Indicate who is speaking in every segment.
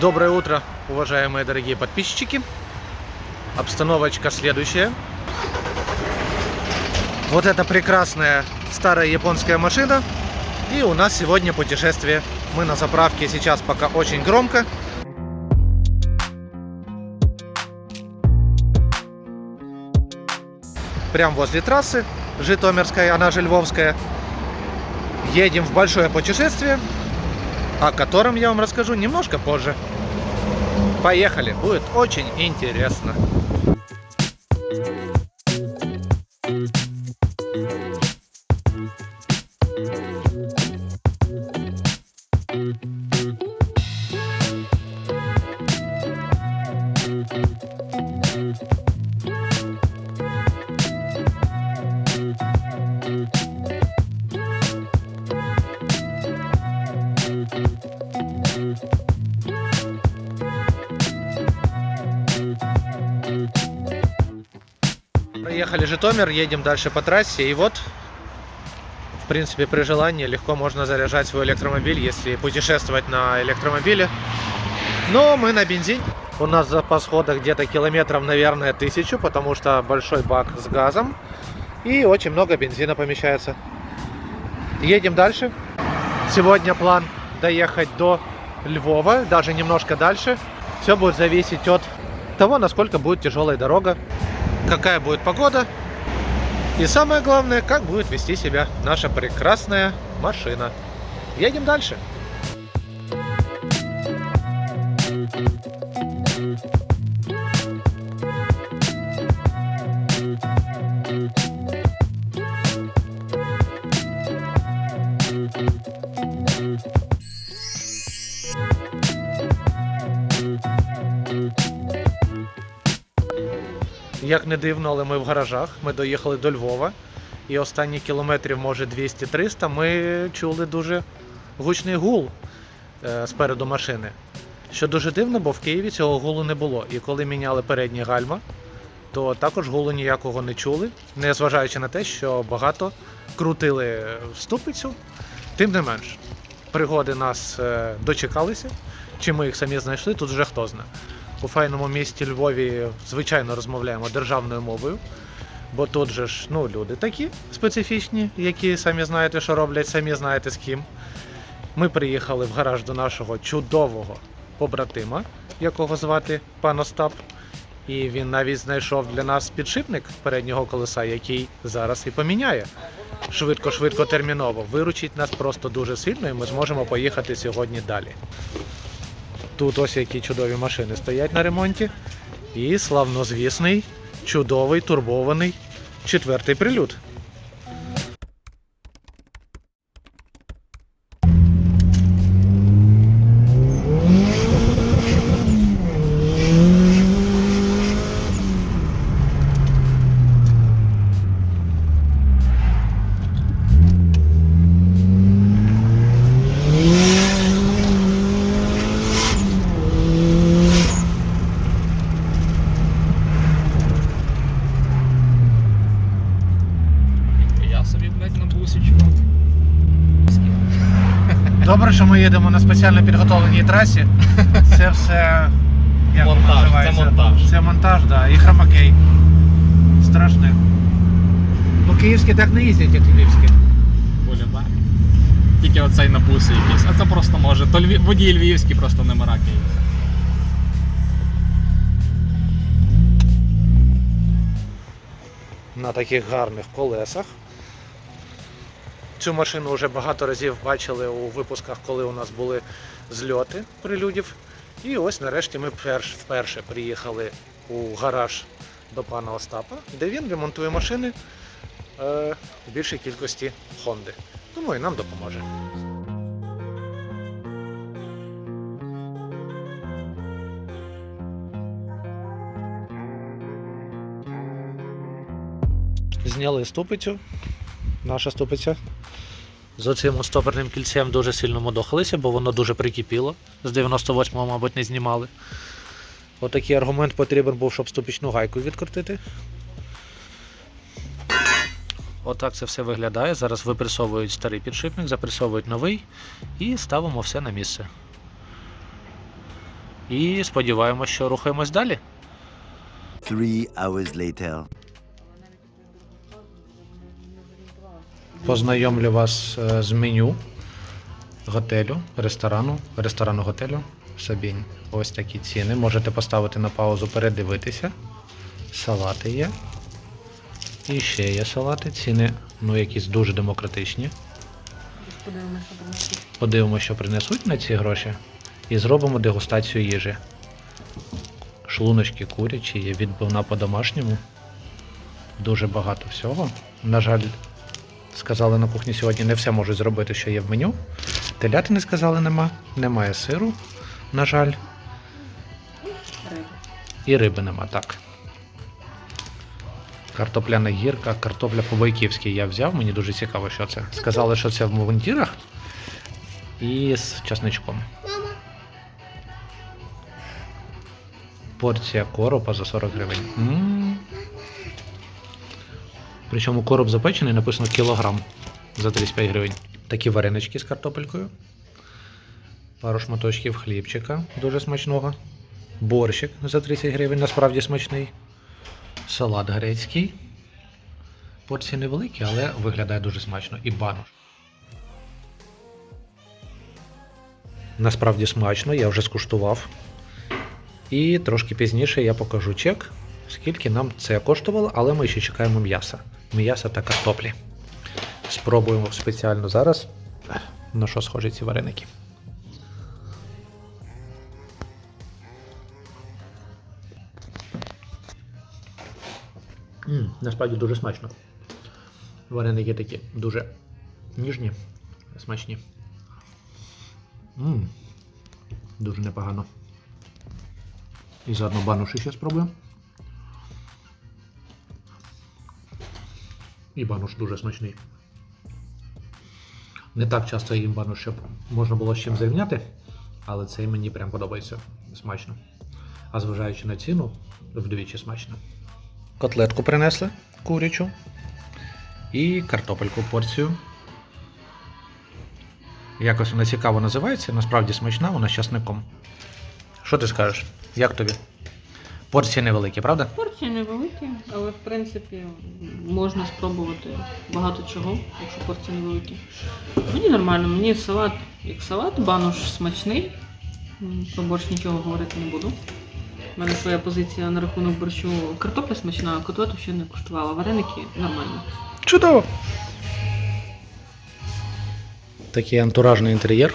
Speaker 1: Доброе утро, уважаемые дорогие подписчики. Обстановочка следующая. Вот эта прекрасная старая японская машина. И у нас сегодня путешествие. Мы на заправке сейчас пока очень громко. Прям возле трассы Житомирская, она же Львовская. Едем в большое путешествие, о котором я вам расскажу немножко позже. Поехали, будет очень интересно. Проехали Житомир, едем дальше по трассе, и вот, в принципе, при желании легко можно заряжать свой электромобиль, если путешествовать на электромобиле. Но мы на бензин. У нас запас хода где-то километров, наверное, тысячу, потому что большой бак с газом и очень много бензина помещается. Едем дальше. Сегодня план доехать до Львова, даже немножко дальше. Все будет зависеть от того, насколько будет тяжелая дорога, какая будет погода и самое главное, как будет вести себя наша прекрасная машина. Едем дальше. Як не дивно, але ми в гаражах. Ми доїхали до Львова. І останні кілометрів, може 200-300, ми чули дуже гучний гул е, спереду машини. Що дуже дивно, бо в Києві цього гулу не було. І коли міняли передні гальма, то також гулу ніякого не чули, незважаючи на те, що багато крутили в ступицю. Тим не менш, пригоди нас е, дочекалися. Чи ми їх самі знайшли, тут вже хто знає. У файному місті Львові, звичайно, розмовляємо державною мовою. Бо тут же ж ну, люди такі специфічні, які самі знаєте, що роблять, самі знаєте з ким. Ми приїхали в гараж до нашого чудового побратима, якого звати пан Остап. І він навіть знайшов для нас підшипник переднього колеса, який зараз і поміняє. Швидко, швидко, терміново. Виручить нас просто дуже сильно, і ми зможемо поїхати сьогодні далі. Тут ось які чудові машини стоять на ремонті. І славнозвісний, чудовий, турбований четвертий прилюд.
Speaker 2: Я собі, блядь, на бусичку.
Speaker 1: Добре, що ми їдемо на спеціально підготовленій трасі. Це все як воно
Speaker 2: Монтаж, це
Speaker 1: називається?
Speaker 2: монтаж.
Speaker 1: Це монтаж, да. І хромакей. Страшне. Ну, київські так не їздять, як львівські.
Speaker 2: Полюбе. Тільки оцей на буси якийсь. А це просто може. То львів... водій львівський, просто номера київські.
Speaker 1: на таких гарних колесах. Цю машину вже багато разів бачили у випусках, коли у нас були зльоти прилюдів. І ось нарешті ми вперше приїхали у гараж до пана Остапа, де він ремонтує машини е, в більшій кількості Хонди. Тому і нам допоможе. Зняли ступицю. Наша ступиця. З оцим стоперним кільцем дуже сильно мудохалися, бо воно дуже прикипіло. З 98-го, мабуть, не знімали. Отакий аргумент потрібен був, щоб ступічну гайку відкрутити. Отак це все виглядає. Зараз випресовують старий підшипник, запресовують новий і ставимо все на місце. І сподіваємось, що рухаємось далі.
Speaker 3: Three hours later.
Speaker 1: Познайомлю вас е, з меню готелю, ресторану, ресторану готелю Сабінь. Ось такі ціни. Можете поставити на паузу, передивитися. Салати є. І ще є салати. Ціни, ну, якісь дуже демократичні.
Speaker 4: Подивимося, що принесуть.
Speaker 1: Подивимося, що принесуть на ці гроші. І зробимо дегустацію їжі. Шлуночки курячі, є відбивна по-домашньому. Дуже багато всього. На жаль, сказали на кухні сьогодні, не все можуть зробити, що є в меню. Телятини сказали нема, немає сиру, на жаль, і риби нема, так. Картопляна гірка, картопля по-бойківськи я взяв, мені дуже цікаво, що це. Сказали, що це в мундірах і з часничком. Порція коропа за 40 гривень. м Причому короб запечений написано кілограм за 35 гривень. Такі варенички з картопелькою. Пару шматочків хлібчика дуже смачного. Борщик за 30 гривень, насправді смачний. Салат грецький. Порції невеликі, але виглядає дуже смачно. І банош. Насправді смачно, я вже скуштував. І трошки пізніше я покажу чек, скільки нам це коштувало, але ми ще чекаємо м'яса. М'яса та картоплі. Спробуємо спеціально зараз. На що схожі ці вареники. М, насправді дуже смачно. Вареники такі дуже ніжні, смачні. М, дуже непогано. І заодно бануші ще спробую. І бануш дуже смачний. Не так часто їм бануш, щоб можна було з чим зрівняти, але цей мені прям подобається смачно. А зважаючи на ціну, вдвічі смачно. Котлетку принесли курячу і картопельку порцію. Якось вона цікаво називається, насправді смачна, вона з часником. Що ти скажеш? Як тобі? Порції невеликі, правда?
Speaker 4: Порції невеликі, але в принципі можна спробувати багато чого, якщо порції невеликі. Мені нормально, мені салат як салат, банош смачний. Про борщ нічого говорити не буду. У мене своя позиція на рахунок борщу. Картопля смачна, а котлету ще не куштувала. Вареники нормально.
Speaker 1: Чудово! Такий антуражний інтер'єр.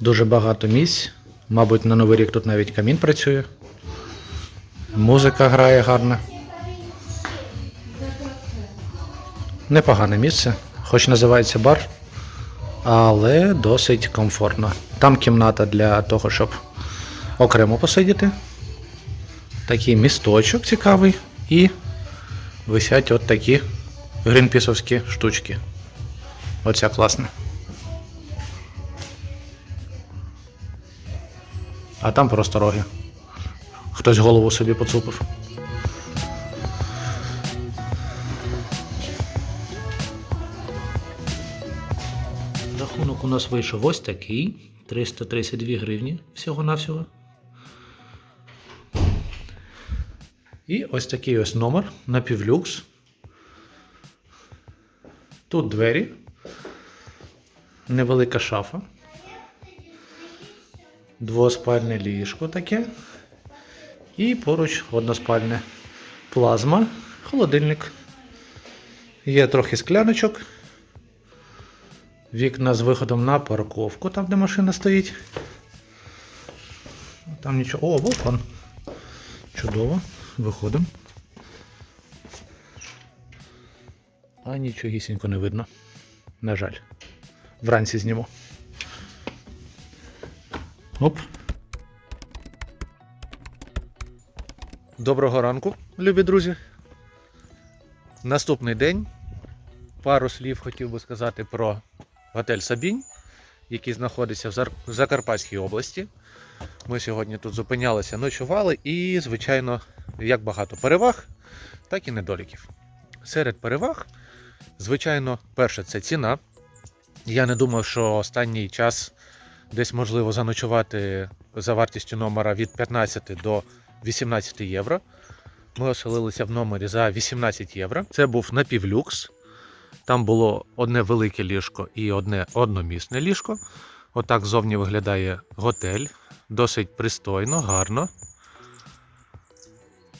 Speaker 1: Дуже багато місць. Мабуть, на Новий рік тут навіть камін працює. Музика грає гарна. Непогане місце, хоч називається бар, але досить комфортно. Там кімната для того, щоб окремо посидіти. Такий місточок цікавий. І висять от такі грінпісовські штучки. Оця класна. А там просто роги. Хтось голову собі поцупив. Рахунок у нас вийшов ось такий. 332 гривні всього-навсього. І ось такий ось номер на півлюкс. Тут двері, невелика шафа, двоспальне ліжко таке. І поруч односпальне плазма, холодильник. Є трохи скляночок. Вікна з виходом на парковку, там де машина стоїть. Там нічого. О, балкон. Чудово. Виходимо. А нічогісінько не видно. На жаль. Вранці зніму. Оп. Доброго ранку, любі друзі. Наступний день. Пару слів хотів би сказати про готель Сабінь, який знаходиться в Закарпатській області. Ми сьогодні тут зупинялися, ночували і, звичайно, як багато переваг, так і недоліків. Серед переваг, звичайно, перше це ціна. Я не думав, що останній час десь можливо заночувати за вартістю номера від 15 до 18 євро. Ми оселилися в номері за 18 євро. Це був напівлюкс. Там було одне велике ліжко і одне одномісне ліжко. Отак зовні виглядає готель. Досить пристойно, гарно.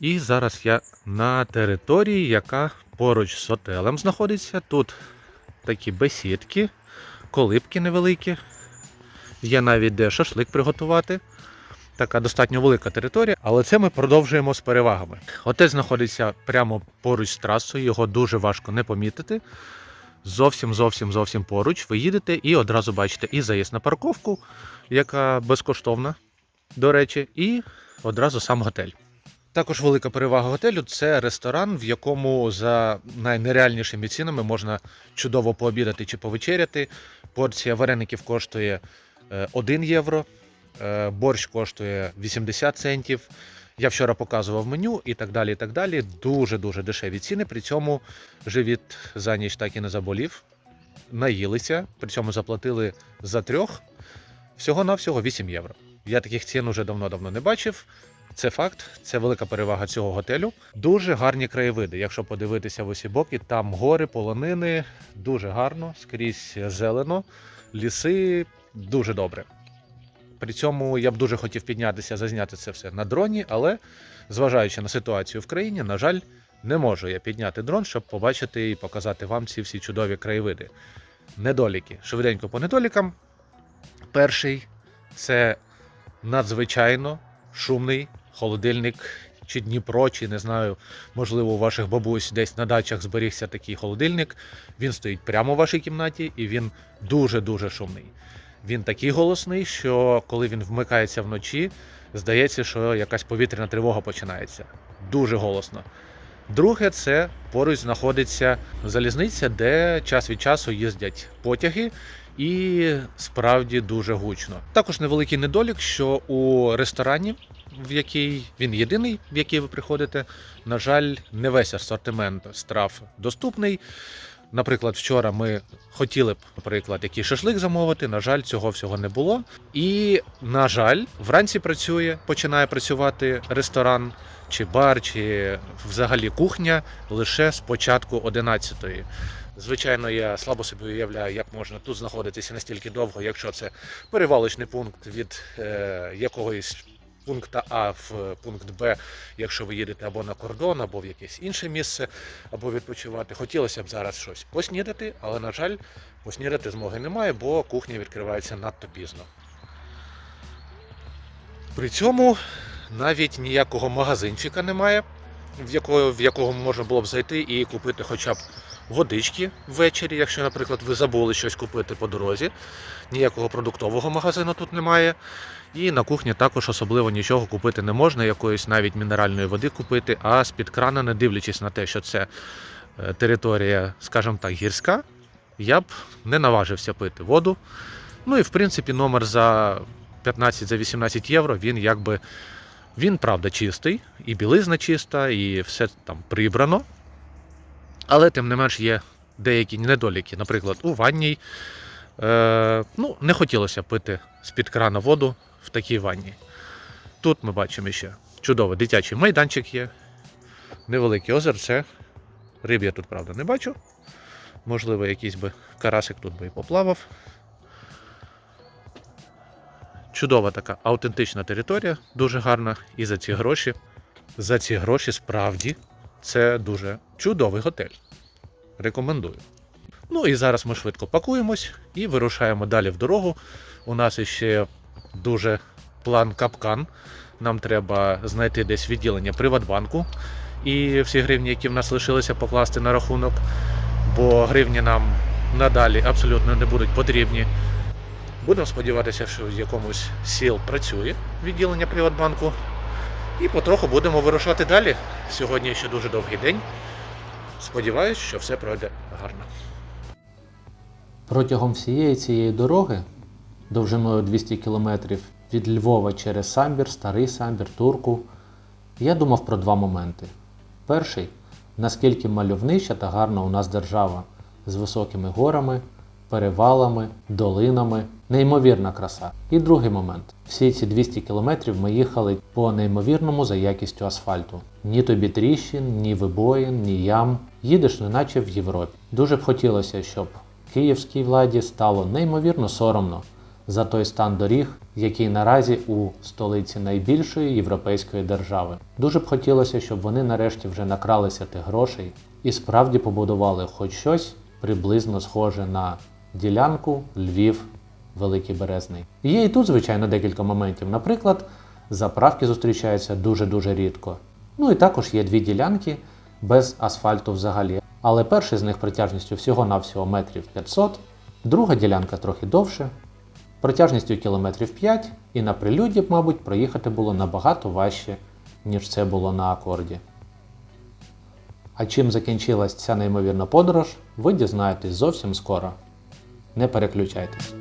Speaker 1: І зараз я на території, яка поруч з готелем знаходиться. Тут такі бесідки, колибки невеликі. Є навіть де шашлик приготувати. Така достатньо велика територія, але це ми продовжуємо з перевагами. Готель знаходиться прямо поруч з трасою, його дуже важко не помітити. Зовсім, зовсім, зовсім поруч. Ви їдете і одразу бачите і заїзд на парковку, яка безкоштовна, до речі, і одразу сам готель. Також велика перевага готелю це ресторан, в якому за найнереальнішими цінами можна чудово пообідати чи повечеряти. Порція вареників коштує е, 1 євро, е, борщ коштує 80 центів. Я вчора показував меню і так далі. і так далі. Дуже-дуже дешеві ціни. При цьому живіт за ніч так і не заболів. Наїлися, при цьому заплатили за трьох всього-навсього 8 євро. Я таких цін уже давно-давно не бачив. Це факт, це велика перевага цього готелю. Дуже гарні краєвиди. Якщо подивитися в усі боки, там гори, полонини, дуже гарно, скрізь зелено, ліси дуже добре. При цьому я б дуже хотів піднятися, зазняти це все на дроні, але зважаючи на ситуацію в країні, на жаль, не можу я підняти дрон, щоб побачити і показати вам ці всі чудові краєвиди. Недоліки. Швиденько по недолікам. Перший це надзвичайно шумний холодильник чи Дніпро, чи не знаю, можливо, у ваших бабусь десь на дачах зберігся такий холодильник. Він стоїть прямо в вашій кімнаті і він дуже-дуже шумний. Він такий голосний, що коли він вмикається вночі, здається, що якась повітряна тривога починається. Дуже голосно. Друге, це поруч знаходиться залізниця, де час від часу їздять потяги, і справді дуже гучно. Також невеликий недолік, що у ресторані, в який він єдиний, в який ви приходите, на жаль, не весь асортимент страв доступний. Наприклад, вчора ми хотіли б, наприклад, якийсь шашлик замовити. На жаль, цього всього не було. І, на жаль, вранці працює, починає працювати ресторан чи бар, чи взагалі кухня лише з початку 11-ї. Звичайно, я слабо собі уявляю, як можна тут знаходитися настільки довго, якщо це перевалочний пункт від е, якогось пункта А в пункт Б, якщо ви їдете або на кордон, або в якесь інше місце, або відпочивати. Хотілося б зараз щось поснідати, але, на жаль, поснідати змоги немає, бо кухня відкривається надто пізно. При цьому навіть ніякого магазинчика немає, в якого, в якого можна було б зайти і купити хоча б водички ввечері, якщо, наприклад, ви забули щось купити по дорозі. Ніякого продуктового магазину тут немає. І на кухні також особливо нічого купити не можна, якоїсь навіть мінеральної води купити, а з-під крана, не дивлячись на те, що це е, територія, скажімо так, гірська, я б не наважився пити воду. Ну і в принципі номер за 15 за 18 євро, він якби він правда чистий, і білизна чиста, і все там прибрано. Але тим не менш є деякі недоліки. Наприклад, у ванній е, ну, не хотілося пити з-під крана воду в такій ванні. Тут ми бачимо ще чудовий дитячий майданчик є, невелике озерце. Риб я тут, правда, не бачу. Можливо, якийсь би карасик тут би і поплавав. Чудова така аутентична територія, дуже гарна. І за ці гроші, за ці гроші справді це дуже чудовий готель. Рекомендую. Ну і зараз ми швидко пакуємось і вирушаємо далі в дорогу. У нас іще дуже план капкан. Нам треба знайти десь відділення Приватбанку і всі гривні, які в нас лишилися, покласти на рахунок, бо гривні нам надалі абсолютно не будуть потрібні. Будемо сподіватися, що в якомусь сіл працює відділення Приватбанку. І потроху будемо вирушати далі. Сьогодні ще дуже довгий день. Сподіваюсь, що все пройде гарно.
Speaker 5: Протягом всієї цієї дороги, довжиною 200 км від Львова через Самбір, Старий Самбір, Турку, я думав про два моменти. Перший наскільки мальовнича та гарна у нас держава з високими горами,
Speaker 1: перевалами, долинами. Неймовірна краса. І другий момент. Всі ці 200 кілометрів ми їхали по неймовірному за якістю асфальту. Ні тобі тріщин, ні вибоїн, ні ям. Їдеш неначе в Європі. Дуже б хотілося, щоб київській владі стало неймовірно соромно за той стан доріг, який наразі у столиці найбільшої європейської держави. Дуже б хотілося, щоб вони нарешті вже накралися тих грошей і справді побудували хоч щось приблизно схоже на ділянку Львів Великий Березний. Є і тут, звичайно, декілька моментів. Наприклад, заправки зустрічаються дуже-дуже рідко. Ну і також є дві ділянки без асфальту взагалі. Але перший з них протяжністю всього-навсього метрів 500, друга ділянка трохи довше, протяжністю кілометрів 5, і на прилюдді б, мабуть, проїхати було набагато важче, ніж це було на акорді. А чим закінчилась ця неймовірна подорож, ви дізнаєтесь зовсім скоро. Не переключайтесь.